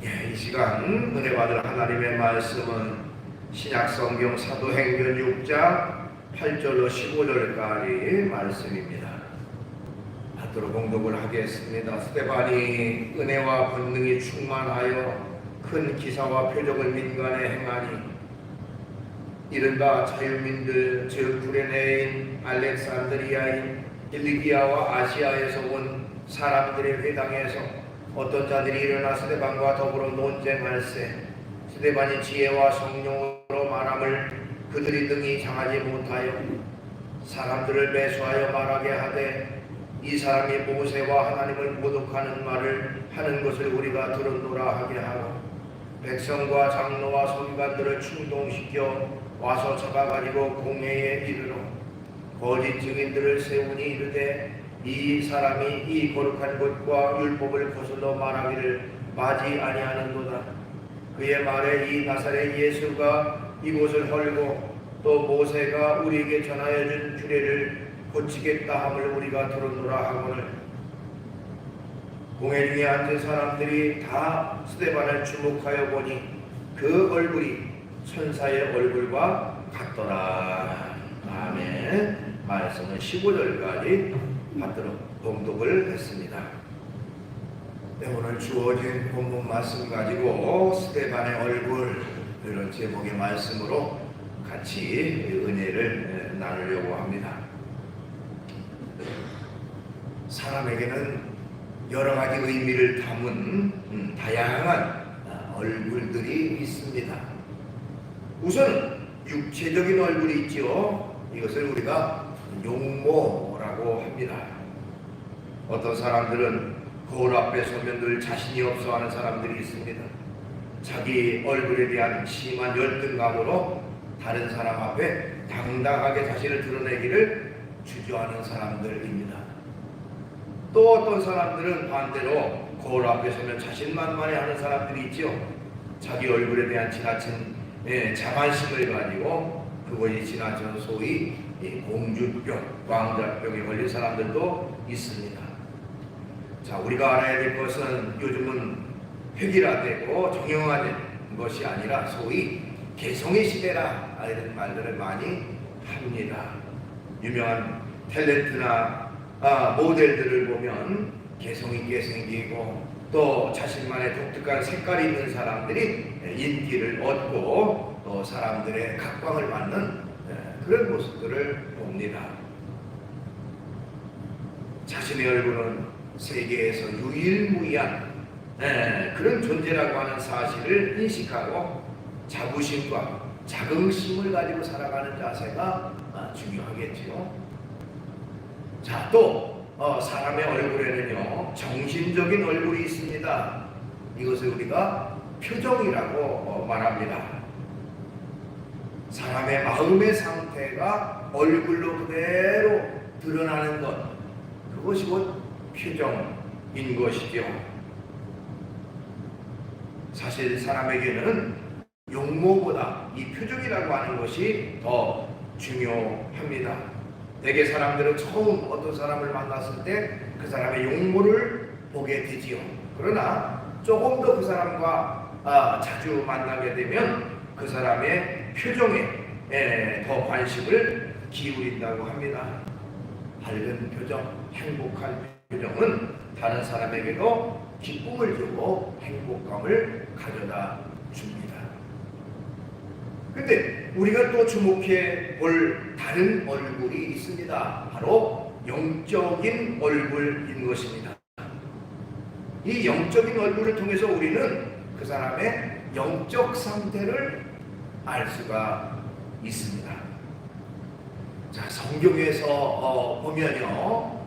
예, 이 시간 은혜 받을 하나님의 말씀은 신약 성경 사도행전 6장 8절로 15절까지 말씀입니다. 받도록 공독을 하겠습니다. 스테반이 은혜와 권능이 충만하여 큰 기사와 표적을 민간에 행하니 이른바 자유민들 즉 구레네인 알렉산드리아인 일리기아와 아시아에서 온 사람들의 회당에서 어떤 자들이 일어나 스데반과 더불어 논쟁할세 스데반이 지혜와 성령으로 말함을 그들이 등이 장하지 못하여 사람들을 매수하여 말하게 하되 이 사람이 모세와 하나님을 모독하는 말을 하는 것을 우리가 들었노라 하게 하고 백성과 장로와 선관들을 충동시켜 와서 잡아가지고 공회에 이르러 거짓 증인들을 세우니 이르되 이 사람이 이 거룩한 것과 율법을 거슬러 말하기를 마지 아니하는도다. 그의 말에 이 나사렛 예수가 이곳을 헐고 또 모세가 우리에게 전하여 준 규례를 고치겠다 함을 우리가 들었노라 하거늘 공회 중에 앉은 사람들이 다 스테반을 주목하여 보니 그 얼굴이 천사의 얼굴과 같더라. 아멘. 말씀은 15절까지 받도록 봉독을 했습니다. 네, 오늘 주어진 본문 말씀 가지고 스테반의 얼굴 이런 제목의 말씀으로 같이 은혜를 나누려고 합니다. 사람에게는 여러 가지 의미를 담은 음, 다양한 아, 얼굴들이 있습니다. 우선 육체적인 얼굴이 있죠. 이것을 우리가 용모 라고 합니다. 어떤 사람들은 거울 앞에 서면 늘 자신이 없어 하는 사람들이 있습니다. 자기 얼굴에 대한 심한 열등감으로 다른 사람 앞에 당당하게 자신을 드러내기를 주저하는 사람들입니다. 또 어떤 사람들은 반대로 거울 앞에 서면 자신만만해 하는 사람들이 있죠. 자기 얼굴에 대한 지나친 예, 자만심을 가지고 그것이 지나쳐 소위 이 공주병, 왕자병에 걸린 사람들도 있습니다. 자, 우리가 알아야 될 것은 요즘은 획일화되고 정형화된 것이 아니라 소위 개성의 시대라 이런 말들을 많이 합니다. 유명한 탤런트나 아, 모델들을 보면 개성 있게 생기고 또 자신만의 독특한 색깔이 있는 사람들이 인기를 얻고 또 사람들의 각광을 받는 예, 그런 모습들을 봅니다. 자신의 얼굴은 세계에서 유일무이한 예, 그런 존재라고 하는 사실을 인식하고 자부심과 자긍심을 가지고 살아가는 자세가 아, 중요하겠지요. 자, 또 어, 사람의 얼굴에는요 정신적인 얼굴이 있습니다. 이것을 우리가 표정이라고 어, 말합니다. 사람의 마음의 상태가 얼굴로 그대로 드러나는 것, 그것이 곧 표정인 것이죠. 사실 사람에게는 용모보다 이 표정이라고 하는 것이 더 중요합니다. 대개 사람들은 처음 어떤 사람을 만났을 때 그 사람의 용모를 보게 되지요. 그러나 조금 더 그 사람과 아, 자주 만나게 되면 그 사람의 표정에 에, 더 관심을 기울인다고 합니다. 밝은 표정, 행복한 표정은 다른 사람에게도 기쁨을 주고 행복감을 가져다 줍니다. 근데 우리가 또 주목해 볼 다른 얼굴이 있습니다. 바로 영적인 얼굴인 것입니다. 이 영적인 얼굴을 통해서 우리는 그 사람의 영적 상태를 알 수가 있습니다. 자, 성경에서 어, 보면요.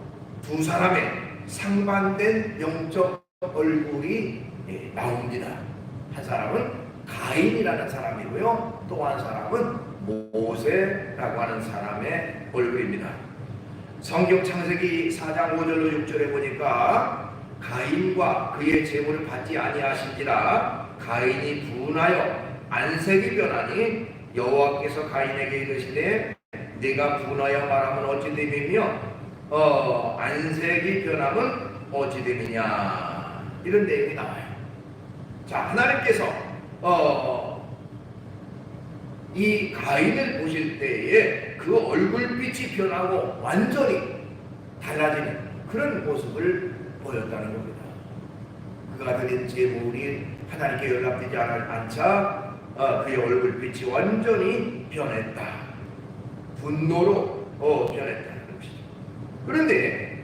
두 사람의 상반된 영적 얼굴이 예, 나옵니다. 한 사람은 가인이라는 사람이고요. 또 한 사람은 모세라고 하는 사람의 얼굴입니다. 성경 창세기 4장 5절로 6절에 보니까 가인과 그의 재물을 받지 아니하신지라 가인이 분하여 안색이 변하니 여호와께서 가인에게 이르시되 네가 분하여 말하면 어찌 됨이며 어, 안색이 변함은 어찌 됨이냐 이런 내용이 나와요. 자, 하나님께서 어, 이 가인을 보실 때에 그 얼굴빛이 변하고 완전히 달라지는 그런 모습을 보였다는 겁니다. 그가 드린 제물이 하나님께 연락되지 않- 않자 어, 그의 얼굴빛이 완전히 변했다. 분노로 어, 변했다는 것이죠. 그런데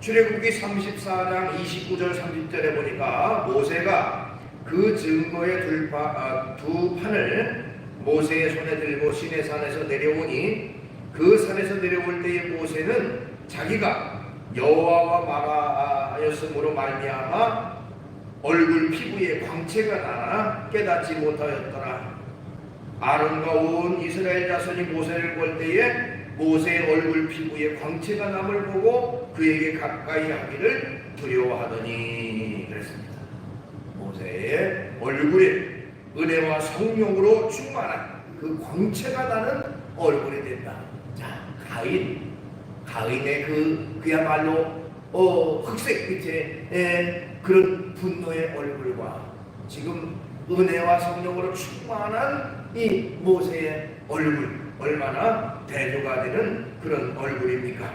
출애굽기 34장 29절 30절에 보니까 모세가 그 증거의 둘파, 아, 두 판을 모세의 손에 들고 시내 산에서 내려오니 그 산에서 내려올 때에 모세는 자기가 여호와와 말하였으므로 말미암아 얼굴 피부에 광채가 나나 깨닫지 못하였더라. 온 이스라엘 자손이 모세를 볼 때에 모세의 얼굴 피부에 광채가 남을 보고 그에게 가까이 하기를 두려워하더니 그랬습니다. 모세의 얼굴에 은혜와 성령으로 충만한 그 광채가 나는 얼굴이 된다. 자, 가인, 가인의 그 그야말로 어, 흑색 빛의 에, 그런 분노의 얼굴과 지금 은혜와 성령으로 충만한 이 모세의 얼굴 얼마나 대조가 되는 그런 얼굴입니까?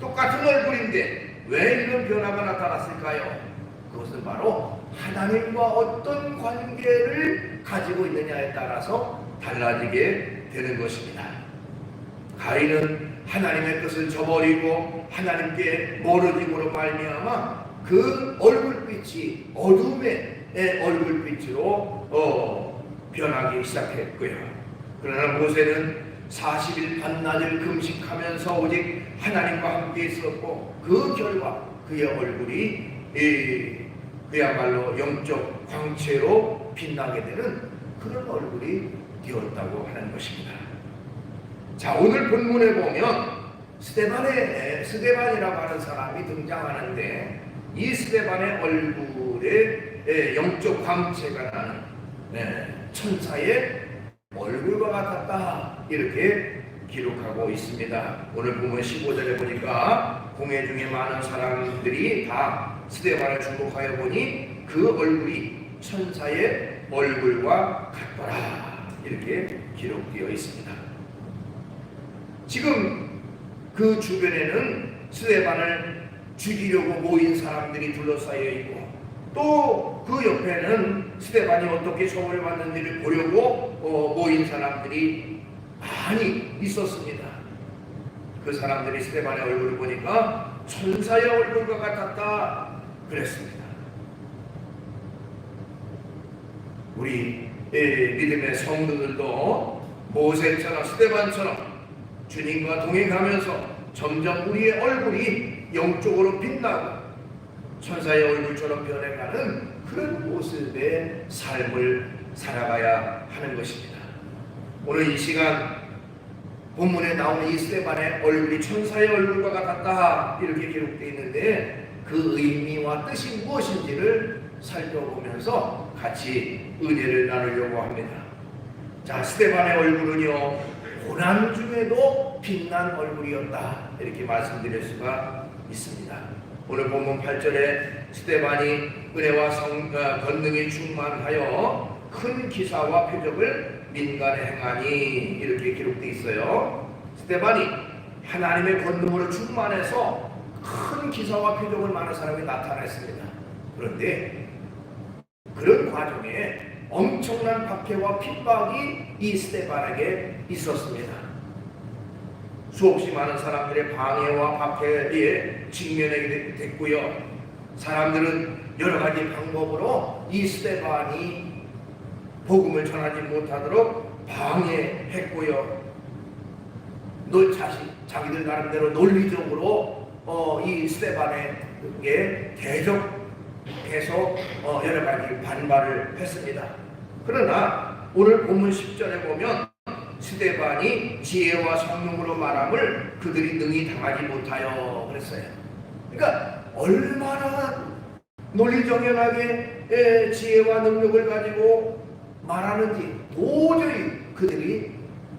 똑같은 얼굴인데 왜 이런 변화가 나타났을까요? 그것은 바로 하나님과 어떤 관계를 가지고 있느냐에 따라서 달라지게 되는 것입니다. 가인은 하나님의 뜻을 저버리고 하나님께 멀어짐으로 말미암아 그 얼굴빛이 어둠의 얼굴빛으로 어, 변하기 시작했고요. 그러나 모세는 40일 반나절 금식하면서 오직 하나님과 함께 있었고 그 결과 그의 얼굴이 이, 그야말로 영적 광채로 빛나게 되는 그런 얼굴이 되었다고 하는 것입니다. 자 오늘 본문에 보면 스테반의 스테반이라고 하는 사람이 등장하는데 이 스테반의 얼굴에 예, 영적 광채가 나는 네, 천사의 얼굴과 같았다 이렇게 기록하고 있습니다. 오늘 보면 15절에 보니까 공회 중에 많은 사람들이 다 스테반을 주목하여 보니 그 얼굴이 천사의 얼굴과 같더라 이렇게 기록되어 있습니다. 지금 그 주변에는 스테반을 죽이려고 모인 사람들이 둘러싸여 있고 또 그 옆에는 스테반이 어떻게 처벌을 받는지를 보려고 어, 모인 사람들이 많이 있었습니다. 그 사람들이 스테반의 얼굴을 보니까 천사의 얼굴과 같았다 그랬습니다. 우리 예, 믿음의 성도들도 모세처럼 스테반처럼 주님과 동행하면서 점점 우리의 얼굴이 영적으로 빛나고 천사의 얼굴처럼 변해가는 그런 모습의 삶을 살아가야 하는 것입니다. 오늘 이 시간 본문에 나오는 이 스테반의 얼굴이 천사의 얼굴과 같았다 이렇게 기록되어 있는데 그 의미와 뜻이 무엇인지를 살펴보면서 같이 은혜를 나누려고 합니다. 자, 스테반의 얼굴은요 고난 중에도 빛난 얼굴이었다 이렇게 말씀드릴 수가 있습니다. 오늘 본문 8절에 스테반이 은혜와 성, 어, 권능이 충만하여 큰 기사와 표적을 민간에 행하니 이렇게 기록되어 있어요. 스테반이 하나님의 권능으로 충만해서 큰 기사와 표적을 많은 사람이 나타냈습니다. 그런데 그런 과정에 엄청난 박해와 핍박이 이 스테반에게 있었습니다. 수없이 많은 사람들의 방해와 박해에 직면하게 됐고요. 사람들은 여러 가지 방법으로 이 스테반이 복음을 전하지 못하도록 방해했고요. 너 자신 자기들 나름대로 논리적으로 어, 이 스테반에게 계속 어, 여러 가지 반발을 했습니다. 그러나 오늘 본문 10절에 보면 스테반이 지혜와 성령으로 말함을 그들이 능히 당하지 못하여 그랬어요. 그러니까 얼마나 논리정연하게 에, 지혜와 능력을 가지고 말하는지 도저히 그들이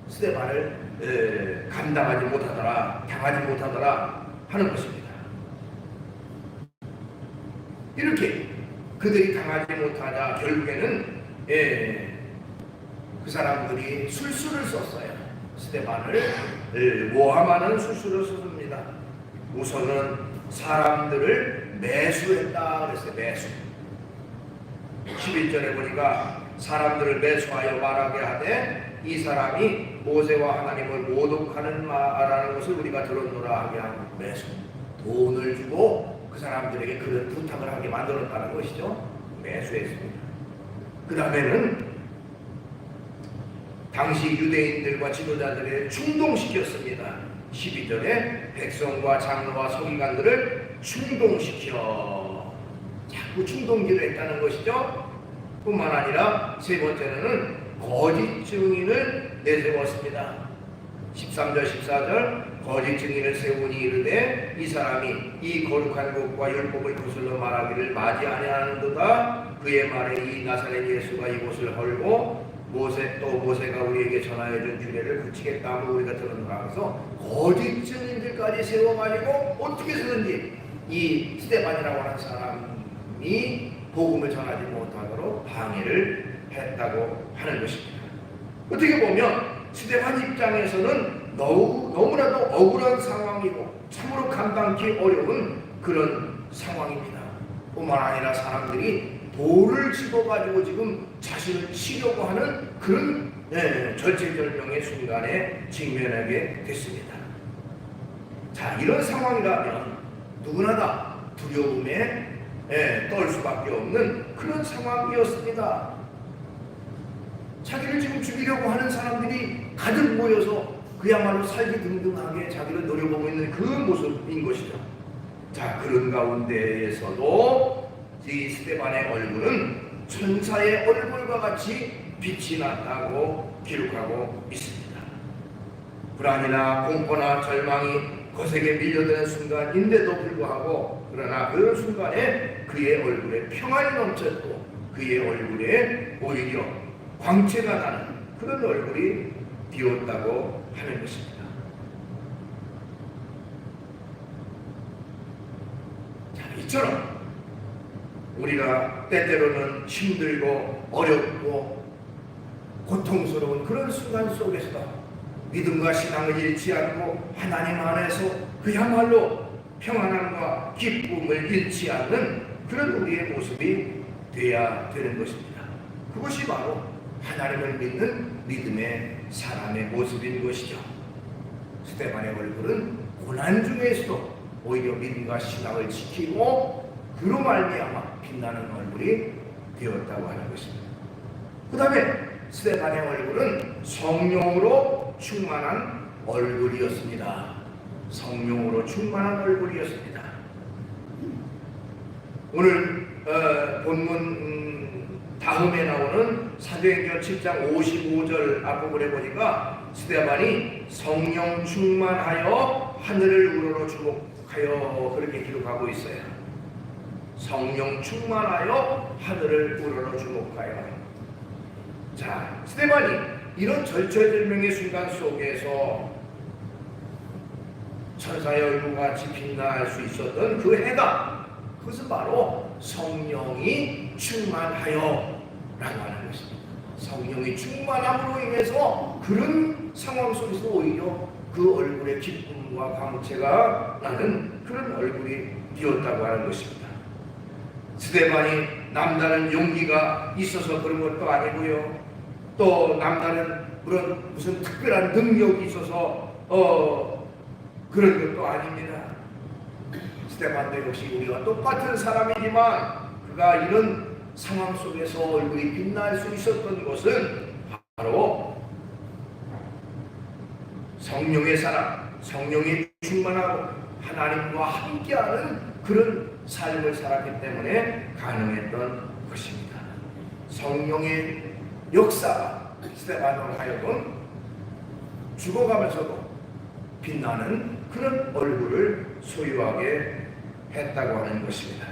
스테반을 에, 감당하지 못하더라, 당하지 못하더라 하는 것입니다. 이렇게 그들이 당하지 못하자 결국에는 예, 그 사람들이 술수를 썼어요. 스테반을 모함하는 술수를 썼습니다. 우선은 사람들을 매수했다 그랬어요. 매수. 11절에 보니까 사람들을 매수하여 말하게 하되 이 사람이 모세와 하나님을 모독하는 마라는 것을 우리가 들었노라 하게 한 매수. 돈을 주고 그 사람들에게 그런 부탁을 하게 만들었다는 것이죠. 매수했습니다. 그 다음에는 당시 유대인들과 지도자들을 충동시켰습니다. 12절에 백성과 장로와 서기관들을 충동시켜 자꾸 충동질을 했다는 것이죠. 뿐만 아니라 세 번째는 거짓 증인을 내세웠습니다. 13절 14절 거짓 증인을 세우니 이르되 이 사람이 이 거룩한 곳과 율법을 거슬러 말하기를 맞이 아니하는도다 그의 말에 이 나사렛 예수가 이곳을 헐고 모세 또 모세가 우리에게 전하여 준 규례를 굳히겠다고 우리가 들었노라 그래서 거짓 증인들까지 세워가지고 어떻게 해서든지 이 스테반이라고 하는 사람이 복음을 전하지 못하도록 방해를 했다고 하는 것입니다. 어떻게 보면 스테반 입장에서는 너무, 너무나도 억울한 상황이고 참으로 감당기 어려운 그런 상황입니다. 뿐만 아니라 사람들이 돌을 집어 가지고 지금 자신을 치려고 하는 그런 예, 절체절명의 순간에 직면하게 됐습니다. 자, 이런 상황이라면 누구나 다 두려움에 예, 떨 수밖에 없는 그런 상황이었습니다. 자기를 지금 죽이려고 하는 사람들이 가득 모여서 그야말로 살기 등등하게 자기를 노려보고 있는 그 모습인 것이죠. 자, 그런 가운데에서도 이 스테반의 얼굴은 천사의 얼굴과 같이 빛이 났다고 기록하고 있습니다. 불안이나 공포나 절망이 거세게 밀려드는 순간인데도 불구하고 그러나 그 순간에 그의 얼굴에 평안이 넘쳤고 그의 얼굴에 오히려 광채가 나는 그런 얼굴이 비었다고 하는 것입니다. 자, 이처럼 우리가 때때로는 힘들고 어렵고 고통스러운 그런 순간 속에서도 믿음과 신앙을 잃지 않고 하나님 안에서 그야말로 평안함과 기쁨을 잃지 않는 그런 우리의 모습이 되어야 되는 것입니다. 그것이 바로 하나님을 믿는 믿음의 사람의 모습인 것이죠. 스테반의 얼굴은 고난 중에서도 오히려 믿음과 신앙을 지키고 그로 말미암아 빛나는 얼굴이 되었다고 하는 것입니다. 그 다음에 스테반의 얼굴은 성령으로 충만한 얼굴이었습니다. 성령으로 충만한 얼굴이었습니다. 오늘 어, 본문 음, 다음에 나오는 사도행전 7장 55절 앞부분에 보니까 스테반이 성령 충만하여 하늘을 우러러 주목하여 그렇게 기록하고 있어요. 성령 충만하여 하늘을 우러러 주목하여. 자, 스테반이 이런 절체절명의 순간 속에서 천사의 얼굴과 같이 빛날 수 있었던 그 해가 그것은 바로 성령이 충만하여 라고 하는 것입니다. 성령이 충만함으로 인해서 그런 상황 속에서 오히려 그 얼굴에 기쁨과 광채가 나는 그런 얼굴이 되었다고 하는 것입니다. 스데반이 남다른 용기가 있어서 그런 것도 아니고요. 또 남다른 그런 무슨 특별한 능력이 있어서 어 그런 것도 아닙니다. 스테반도 역시 우리가 똑같은 사람이지만 그가 이런 상황 속에서 얼굴이 빛날 수 있었던 것은 바로 성령의 사람, 성령이 충만하고 하나님과 함께하는 그런 삶을 살았기 때문에 가능했던 것입니다. 성령의 역사가 스테반으로 하여금 죽어가면서도 빛나는 그런 얼굴을 소유하게 했다고 하는 것입니다.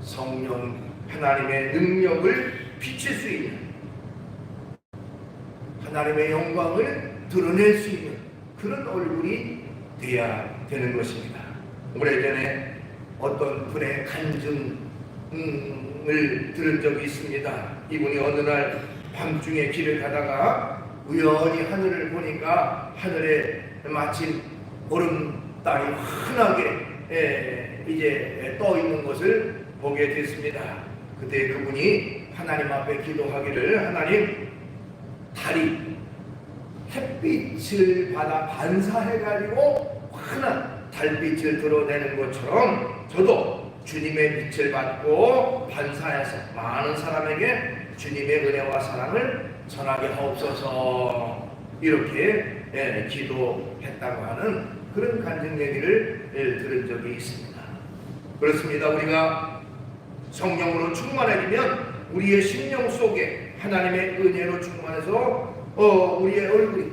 성령 하나님의 능력을 비칠 수 있는 하나님의 영광을 드러낼 수 있는 그런 얼굴이 되어야 되는 것입니다. 오래전에 어떤 분의 간증을 들은 적이 있습니다. 이분이 어느 날 밤중에 길을 가다가 우연히 하늘을 보니까 하늘에 마침 보름달이 환하게 예, 이제 떠 있는 것을 보게 됐습니다. 그때 그분이 하나님 앞에 기도하기를 하나님 달이 햇빛을 받아 반사해가지고 환한 달빛을 드러내는 것처럼 저도 주님의 빛을 받고 반사해서 많은 사람에게 주님의 은혜와 사랑을 전하게 하옵소서 이렇게 예, 기도했다고 하는 그런 간증 얘기를 예, 들은 적이 있습니다. 그렇습니다. 우리가 성령으로 충만해지면 우리의 심령 속에 하나님의 은혜로 충만해서 어, 우리의 얼굴이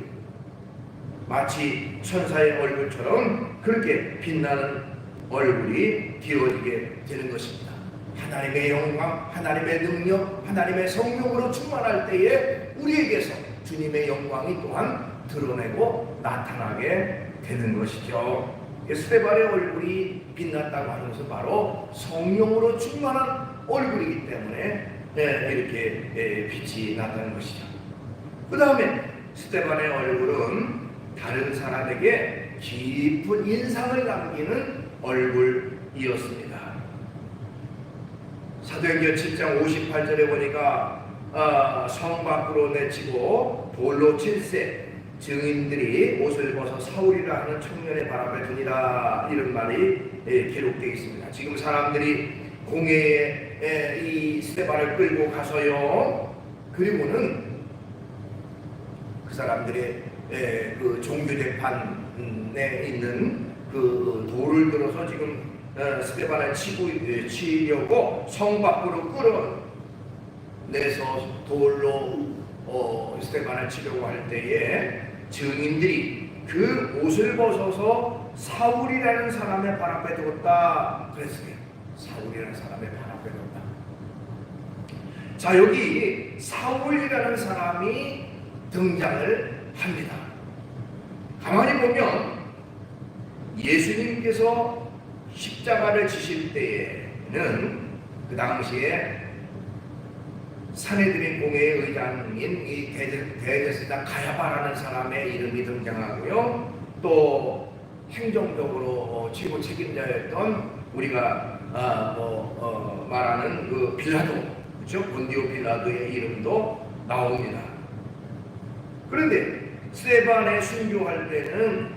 마치 천사의 얼굴처럼 그렇게 빛나는 얼굴이 되어지게 되는 것입니다. 하나님의 영광, 하나님의 능력, 하나님의 성령으로 충만할 때에 우리에게서 주님의 영광이 또한 드러내고 나타나게 되는 것이죠. 스테반의 얼굴이 빛났다고 하는 것은 바로 성령으로 충만한 얼굴이기 때문에 예, 이렇게 예, 빛이 났다는 것이죠. 그 다음에 스테반의 얼굴은 다른 사람에게 깊은 인상을 남기는 얼굴이었습니다. 사도행전 7장 58절에 보니까 아, 성 밖으로 내치고 돌로 칠세 증인들이 옷을 벗어 사울이라 하는 청년의 발 앞에 두니라 이런 말이 예, 기록되어 있습니다. 지금 사람들이 공회에 예, 이 스테반을 끌고 가서요. 그리고는 그 사람들의 예, 그 종교 재판에 있는 그 돌을 들어서 지금 어, 스테반을 치고 예, 치려고 성 밖으로 끌어내서 돌로 어, 스테반을 치려고 할 때에 증인들이 그 옷을 벗어서 사울이라는 사람의 발 앞에 두었다 그랬어요. 사울이라는 사람의 발 앞에 두었다. 자 여기 사울이라는 사람이 등장을 합니다. 가만히 보면 예수님께서 십자가를 지실 때에는 그 당시에 사내들인 공회의 의장인 이 대제- 대제사장 가야바라는 사람의 이름이 등장하고요. 또 행정적으로 어, 최고 책임자였던 우리가 아, 뭐, 어, 말하는 그 빌라도 그렇죠? 본디오 빌라도의 이름도 나옵니다. 그런데 스테반에 순교할 때는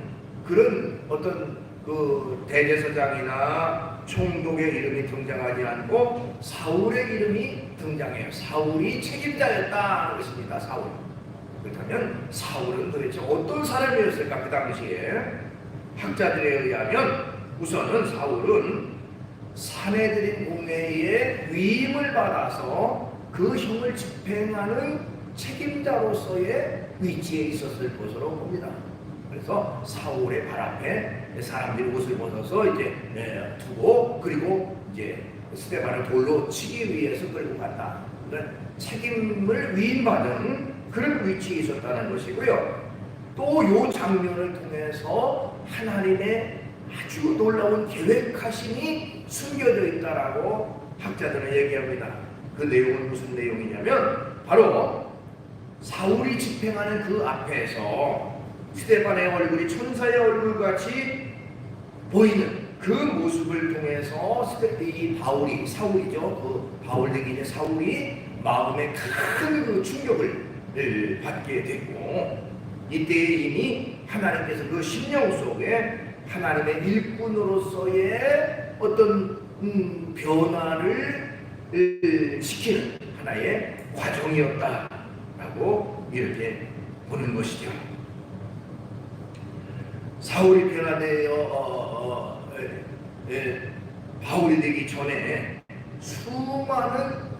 그런 어떤 그 대제사장이나 총독의 이름이 등장하지 않고 사울의 이름이 등장해요. 사울이 책임자였다는 것입니다. 사울. 그렇다면 사울은 도대체 어떤 사람이었을까 그 당시에 학자들에 의하면 우선은 사울은 사내들인 공회의 위임을 받아서 그 형을 집행하는 책임자로서의 위치에 있었을 것으로 봅니다. 그래서 사울의 발 앞에 사람들이 옷을 벗어서 이제 예, 두고 그리고 이제 스테반을 돌로 치기 위해서 끌고 갔다. 그러니까 책임을 위임받은 그런 위치에 있었다는 것이고요. 또이 장면을 통해서 하나님의 아주 놀라운 계획하심이 숨겨져 있다라고 학자들은 얘기합니다. 그 내용은 무슨 내용이냐면 바로 사울이 집행하는 그 앞에서 스테반의 얼굴이 천사의 얼굴 같이 보이는 그 모습을 통해서 이 바울이 사울이죠. 그 바울 되기 이제 사울이 마음에 큰 그 충격을 을 받게 됐고 이때 이미 하나님께서 그 심령 속에 하나님의 일꾼으로서의 어떤 음, 변화를 을 시키는 하나의 과정이었다 라고 이렇게 보는 것이죠. 사울이 변화되어 어, 어, 에, 에, 바울이 되기 전에 수많은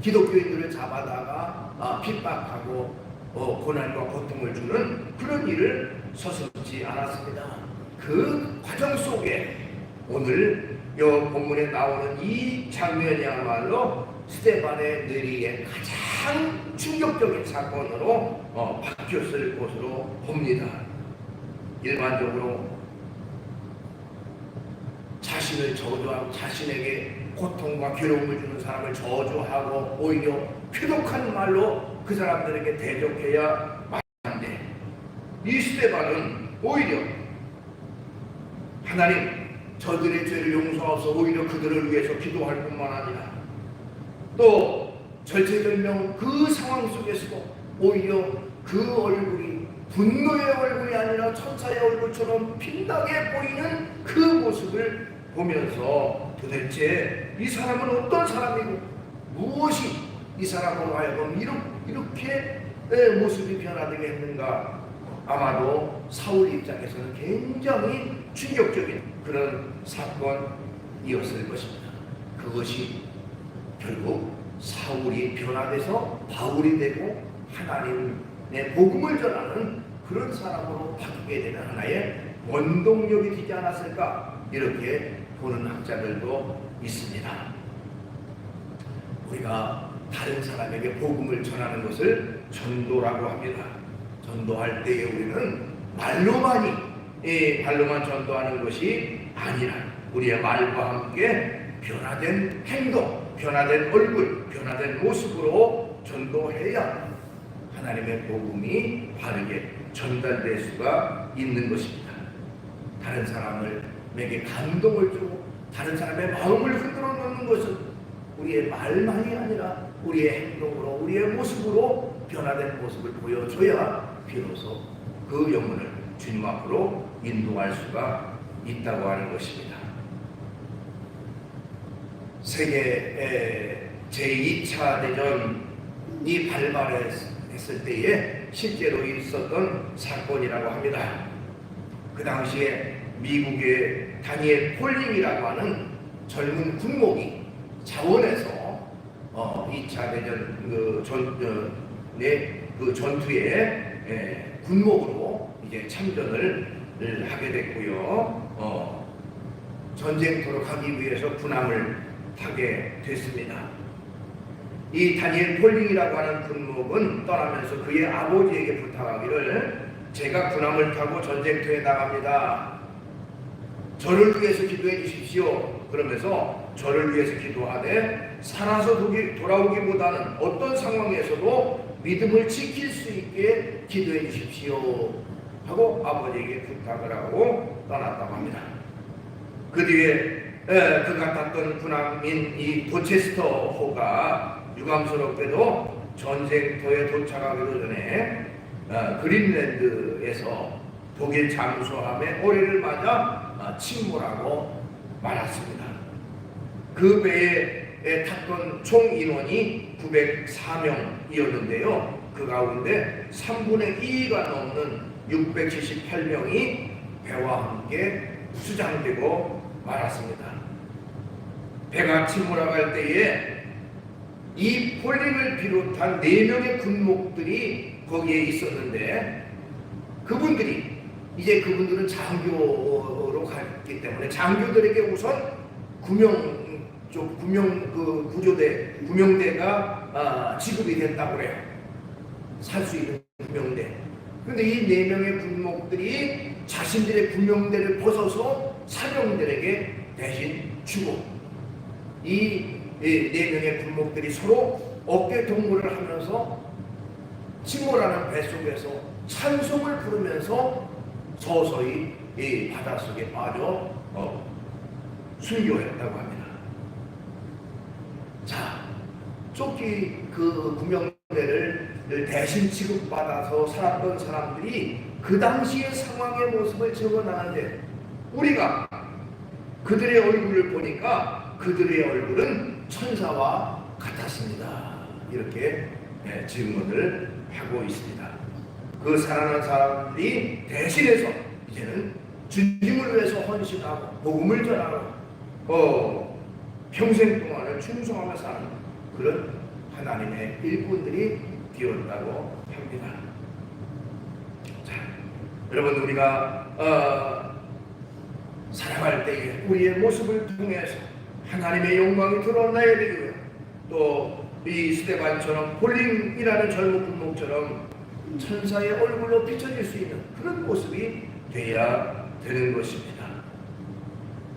기독교인들을 잡아다가 아, 핍박하고 어, 고난과 고통을 주는 그런 일을 서슴지 않았습니다. 그 과정 속에 오늘 이 본문에 나오는 이 장면이야말로 스테반의 느리의 가장 충격적인 사건으로 어, 바뀌었을 것으로 봅니다. 일반적으로 자신을 저주하고 자신에게 고통과 괴로움을 주는 사람을 저주하고 오히려 표독한 말로 그 사람들에게 대적해야 마는데 이 스테반은 오히려 하나님 저들의 죄를 용서하소 오히려 그들을 위해서 기도할 뿐만 아니라 또 절체절명 그 상황 속에서도 오히려 그 얼굴이 분노의 얼굴이 아니라 천사의 얼굴처럼 빛나게 보이는 그 모습을 보면서 도대체 이 사람은 어떤 사람이고 무엇이 이 사람으로 하여금 이렇- 이렇게 내 모습이 변화되게 했는가 아마도 사울 입장에서는 굉장히 충격적인 그런 사건이었을 것입니다. 그것이 결국 사울이 변화돼서 바울이 되고 하나님의 복음을 전하는 그런 사람으로 바뀌게 되는 하나의 원동력이 되지 않았을까 이렇게 보는 학자들도 있습니다. 우리가 다른 사람에게 복음을 전하는 것을 전도라고 합니다. 전도할 때에 우리는 말로만이 예, 말로만 전도하는 것이 아니라 우리의 말과 함께 변화된 행동, 변화된 얼굴, 변화된 모습으로 전도해야 하나님의 복음이 바르게 전달될 수가 있는 것입니다. 다른 사람에게 감동을 주고 다른 사람의 마음을 흔들어 놓는 것은 우리의 말만이 아니라 우리의 행동으로 우리의 모습으로 변화된 모습을 보여줘야 비로소 그 영혼을 주님 앞으로 인도할 수가 있다고 하는 것입니다. 세계 제2차 대전이 발발했을 때에 실제로 있었던 사건이라고 합니다. 그 당시에 미국의 다니엘 폴링이라고 하는 젊은 군목이 자원에서 어, 2차 대전 그 전, 어, 네, 그 전투에 예, 군목으로 이제 참전을 하게 됐고요. 어, 전쟁터로 가기 위해서 군함을 타게 됐습니다. 이 다니엘 폴링이라고 하는 군목은 떠나면서 그의 아버지에게 부탁하기를 제가 군함을 타고 전쟁터에 나갑니다. 저를 위해서 기도해 주십시오. 그러면서 저를 위해서 기도하되 살아서 돌아오기보다는 어떤 상황에서도 믿음을 지킬 수 있게 기도해 주십시오. 하고 아버지에게 부탁을 하고 떠났다고 합니다. 그 뒤에 에, 그가 탔던 군함인 이 도체스터호가 유감스럽게도 전쟁터에 도착하기도 전에 어, 그린랜드에서 독일 잠수함의 오해를 맞아 어, 침몰하고 말았습니다. 그 배에 탔던 총 인원이 904명이었는데요. 그 가운데 3분의 2가 넘는 678명이 배와 함께 수장되고 말았습니다. 배가 침몰할 때에 이 폴링을 비롯한 네 명의 군목들이 거기에 있었는데 그분들이 이제 그분들은 장교로 갔기 때문에 장교들에게 우선 구명 쪽 구명 그 구조대 구명대가 아, 지급이 됐다고 그래요. 살 수 있는 구명대. 근데 이 네 명의 군목들이 자신들의 구명대를 벗어서 사병들에게 대신 주고 이 네 명의 군목들이 서로 어깨 동무를 하면서 침몰하는 배 속에서 찬송을 부르면서 서서히 이 바닷속에 빠져 어, 순교했다고 합니다. 자, 쫓기 그 구명대를 대신 지급받아서 살았던 사람들이 그 당시의 상황의 모습을 적어나는데 우리가 그들의 얼굴을 보니까 그들의 얼굴은 천사와 같았습니다. 이렇게 예, 질문을 하고 있습니다. 그 살아난 사람들이 대신해서 이제는 주님을 위해서 헌신하고 복음을 전하고 어, 평생 동안을 충성하며 사는 그런 하나님의 일꾼들이 되었다고 합니다. 자, 여러분 우리가 어, 살아갈 때에 우리의 모습을 통해서 하나님의 영광이 드러나야 되고요. 또 이 스테반처럼 폴링이라는 젊은 군목처럼 천사의 얼굴로 비춰질 수 있는 그런 모습이 되어야 되는 것입니다.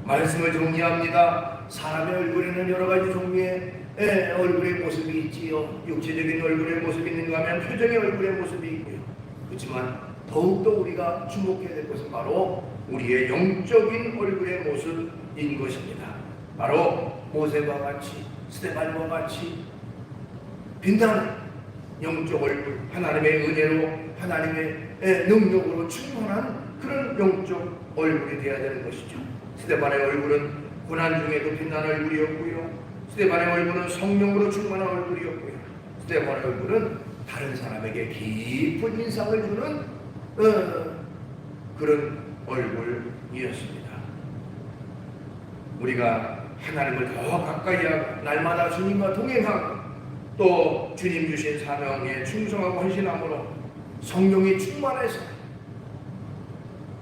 말씀을 정리합니다. 사람의 얼굴에는 여러 가지 종류의 예, 얼굴의 모습이 있지요. 육체적인 얼굴의 모습이 있는가 하면 표정의 얼굴의 모습이 있고요. 그렇지만 더욱더 우리가 주목해야 될 것은 바로 우리의 영적인 얼굴의 모습인 것입니다. 바로 모세와 같이 스테반과 같이 빛나는 영적 얼굴, 하나님의 은혜로 하나님의 예, 능력으로 충만한 그런 영적 얼굴이 되어야 되는 것이죠. 스테반의 얼굴은 고난 중에도 빛나는 얼굴이었고요. 스테반의 얼굴은 성령으로 충만한 얼굴이었고요. 스테반의 얼굴은 다른 사람에게 깊은 인상을 주는 어, 그런 얼굴이었습니다. 우리가 하나님을 더 가까이 하고 날마다 주님과 동행하고 또 주님 주신 사명에 충성하고 헌신함으로 성령이 충만해서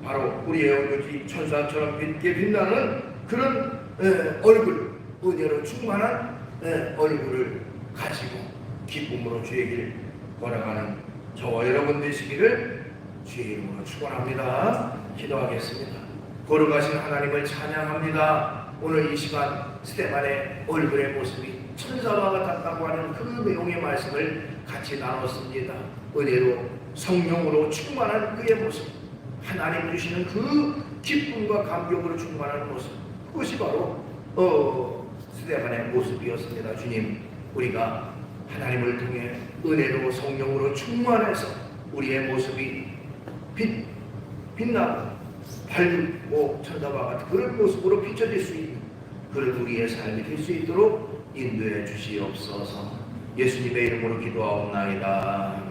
바로 우리의 얼굴이 천사처럼 빛게 빛나는 그런 에, 얼굴, 은혜로 충만한 에, 얼굴을 가지고 기쁨으로 주의 길 걸어가는 저와 여러분 되시기를 주의 이름으로 축원합니다. 기도하겠습니다. 걸어가신 하나님을 찬양합니다. 오늘 이 시간 스테반의 얼굴의 모습이 천사와 같았다고 하는 그 내용의 말씀을 같이 나눴습니다. 은혜로 성령으로 충만한 그의 모습, 하나님 주시는 그 기쁨과 감격으로 충만한 모습, 그것이 바로 어, 스테반의 모습이었습니다. 주님, 우리가 하나님을 통해 은혜로 성령으로 충만해서 우리의 모습이 빛, 빛나고 밝고 천사와 같은 그런 모습으로 비춰질 수 있는 그런 우리의 삶이 될 수 있도록 인도해 주시옵소서 예수님의 이름으로 기도하옵나이다.